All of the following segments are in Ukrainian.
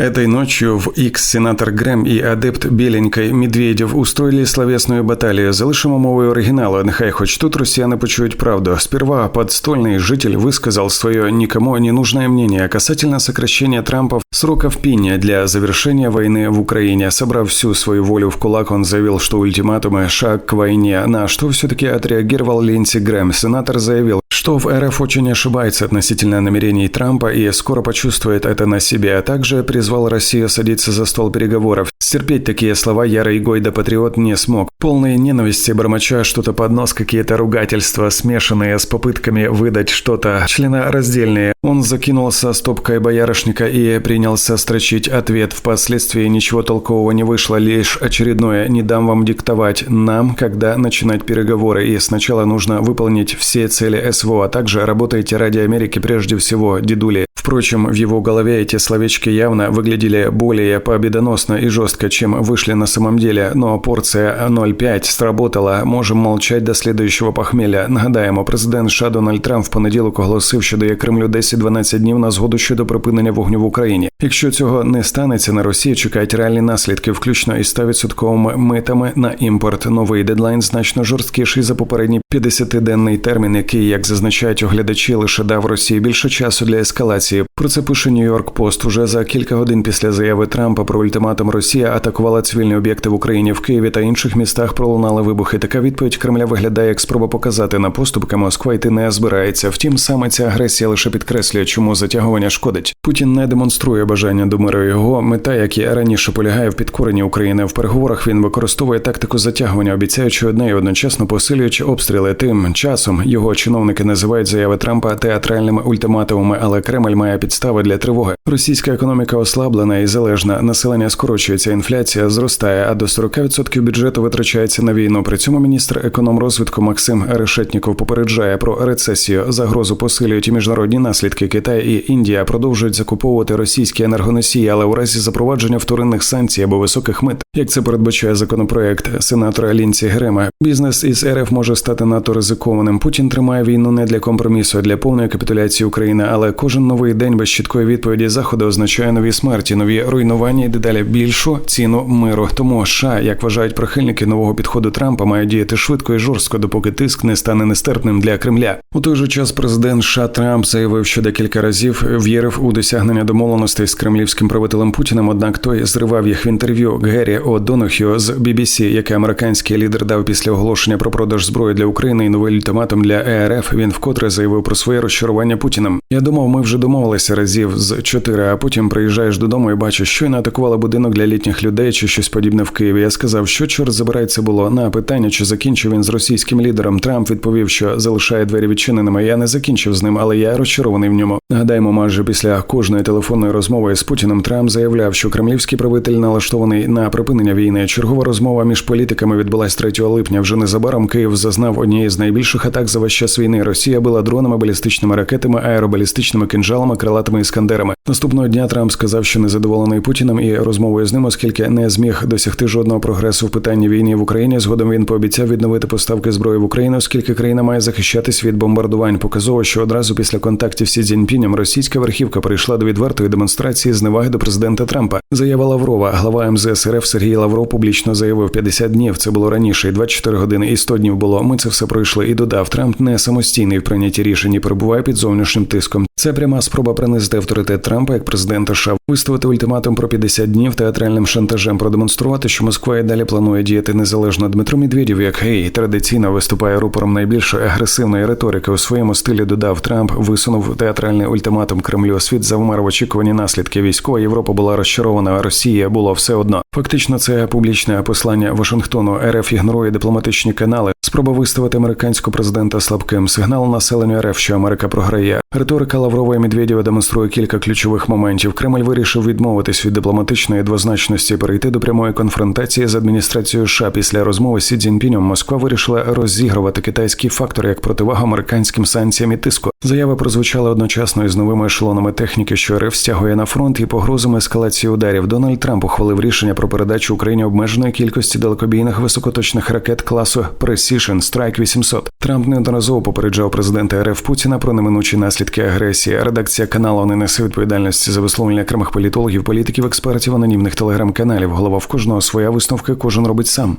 Этой ночью в X сенатор Грем и адепт Беленькой Медведев устроили словесную баталию. Залишимо мовою оригіналу. Нехай хоч тут росіяни почують правду. Сперва подстольный житель высказал свое никому не нужное мнение касательно сокращения Трампа сроков пения для завершения войны в Украине. Собрав всю свою волю в кулак, он заявил, что ультиматумы – шаг к войне. На что все-таки отреагировал Линдси Грэм. Сенатор заявил, что в РФ очень ошибается относительно намерений Трампа и скоро почувствует это на себе, а также призвал Россию садиться за стол переговоров. Стерпеть такие слова ярый Гойда-патриот не смог. Полные ненависти бормоча что-то под нос, какие-то ругательства, смешанные с попытками выдать что-то членораздельные. Он закинулся стопкой боярышника и принялся строчить ответ. Впоследствии ничего толкового не вышло, лишь очередное «не дам вам диктовать нам, когда начинать переговоры, и сначала нужно выполнить все цели СВО, а также работайте ради Америки прежде всего, дедули». Впрочем, в его голове эти словечки явно выглядели более победоносно и жестко, чем вышли на самом деле, но порция 0,5 сработала. Можем молчать до следующего похмілля. Нагадаємо, президент США Дональд Трамп в понеділок оголосив, що дає Кремлю 10-12 днів на згоду щодо припинення вогню в Україні. Якщо цього не станеться, на Росії чекають реальні наслідки, включно із 100% митами на імпорт. Новий дедлайн значно жорсткіший за попередній 50-денний термін, який, як зазначають оглядачі, лише дав Росії більше часу для ескалації. Про це пише Нью-Йорк Пост. Уже за кілька годин після заяви Трампа про ультиматум Росія атакувала цивільні об'єкти в Україні в Києві та інших містах. Пролунали вибухи. Така відповідь Кремля виглядає як спроба показати на поступки Москва йти не збирається. Втім, саме ця агресія лише підкреслює, чому затягування шкодить. Путін не демонструє бажання до миру. Його мета, як і раніше полягає в підкоренні України в переговорах. Він використовує тактику затягування, обіцяючи одне і одночасно посилюючи обстріли. Тим часом його чиновники називають заяви Трампа театральними ультиматумами, але Кремль має підстави для тривоги. Російська економіка ослаблена і залежна. Населення скорочується, інфляція зростає, а до 40% бюджету витрачається на війну. При цьому міністр економрозвитку Максим Решетніков попереджає про рецесію. Загрозу посилюють і міжнародні наслідки. Китай і Індія продовжують закуповувати російські енергоносії, але у разі запровадження вторинних санкцій або високих мит, як це передбачає законопроект сенатора Лінці Грема, бізнес із РФ може стати надто ризикованим. Путін тримає війну не для компромісу, а для повної капітуляції України. Але кожен новий день без чіткої відповіді заходу означає нові смерті, нові руйнування і дедалі більшу ціну миру. Тому США, як вважають прихильники нового підходу Трампа, мають діяти швидко і жорстко, допоки тиск не стане нестерпним для Кремля. У той же час президент США Трамп заявив, що декілька разів вірив у досягнення домовленостей з кремлівським правителем Путіним. Однак той зривав їх в інтерв'ю Геррі О'Донохіо з BBC, яке американський лідер дав після оголошення про продаж зброї для України і новий ультиматум для ЕРФ. Він вкотре заявив про своє розчарування Путіним. Я думав, ми вже домовилися разів з чотири, а потім приїжджаєш додому і бачиш, що атакували будинок для літніх людей чи щось подібне в Києві. Я сказав, що чорт забирай це було на питання, чи закінчив він з російським лідером. Трамп відповів, що залишає двері відчиненими. Я не закінчив з ним, але я розчарований в ньому. Нагадаємо, майже після кожної телефонної розмови з Путіним Трамп заявляв, що кремлівський правитель налаштований на припинення війни. Чергова розмова між політиками відбулась 3 липня. Вже незабаром Київ зазнав однієї з найбільших атак за весь час війни. Росія била дронами, балістичними ракетами, аеробалістичними кинжалами, крилатими іскандерами. Наступного дня Трамп сказав, що незадоволений Путіним і розмовою з ним, оскільки не зміг досягти жодного прогресу в питанні війни в Україні. Згодом він пообіцяв відновити поставки зброї в Україну, оскільки країна має захищатись від бомбардувань. Показово, що одразу після контактів зі Цзіньпінем російська верхівка прийшла до відвертої демонстрації зневаги до президента Трампа. Заява Лаврова, глава МЗС РФ Сергій Лавров публічно заявив 50 днів. Це було раніше, і 24 години, і 100 днів було. Ми це все пройшли і додав. Трамп не самостійний в прийнятті рішень і перебуває під зовнішнім тиском. Це пряма спроба принизити авторитет Трампа як президента США, виставити ультиматум про 50 днів театральним шантажем, продемонструвати, що Москва і далі планує діяти незалежно. Дмитро Медведєв, як гей, традиційно виступає рупором найбільш агресивної риторики у своєму стилі. Додав Трамп, висунув театральний ультиматум Кремлю. Світ завмер в очікуванні наслідки військова. Європа була розчарована. а Росія було все одно. Фактично, це публічне послання Вашингтону. РФ ігнорує дипломатичні канали. Спроба виставити американського президента слабким сигнал населенню РФ, що Америка програє. Риторика Лаврова і Медведєва демонструє кілька ключових моментів. Кремль вирішив відмовитись від дипломатичної двозначності, перейти до прямої конфронтації з адміністрацією США. Після розмови Сі Цзіньпінем Москва вирішила розігрувати китайський фактор як противагу американським санкціям і тиску. Заяви прозвучали одночасно із новими ешелонами техніки, що РФ стягує на фронт і погрозами ескалації ударів. Дональд Трамп ухвалив рішення про передачу Україні обмеженої кількості далекобійних високоточних ракет класу Precision Strike 800. Трамп неодноразово попереджав президента РФ Путіна про неминучі наслідки агресії. Редакція каналу не несе відповідальності за висловлення окремих політологів, політиків, експертів, анонімних телеграм-каналів. Голова в кожного своя висновка, кожен робить сам.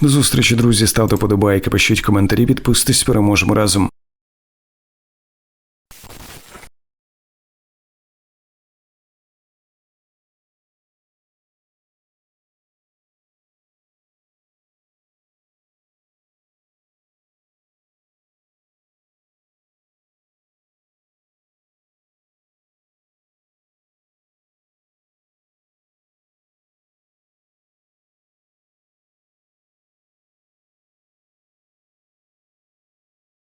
До зустрічі, друзі. Ставте подобайки, пишіть коментарі, підписуйтесь, переможемо разом.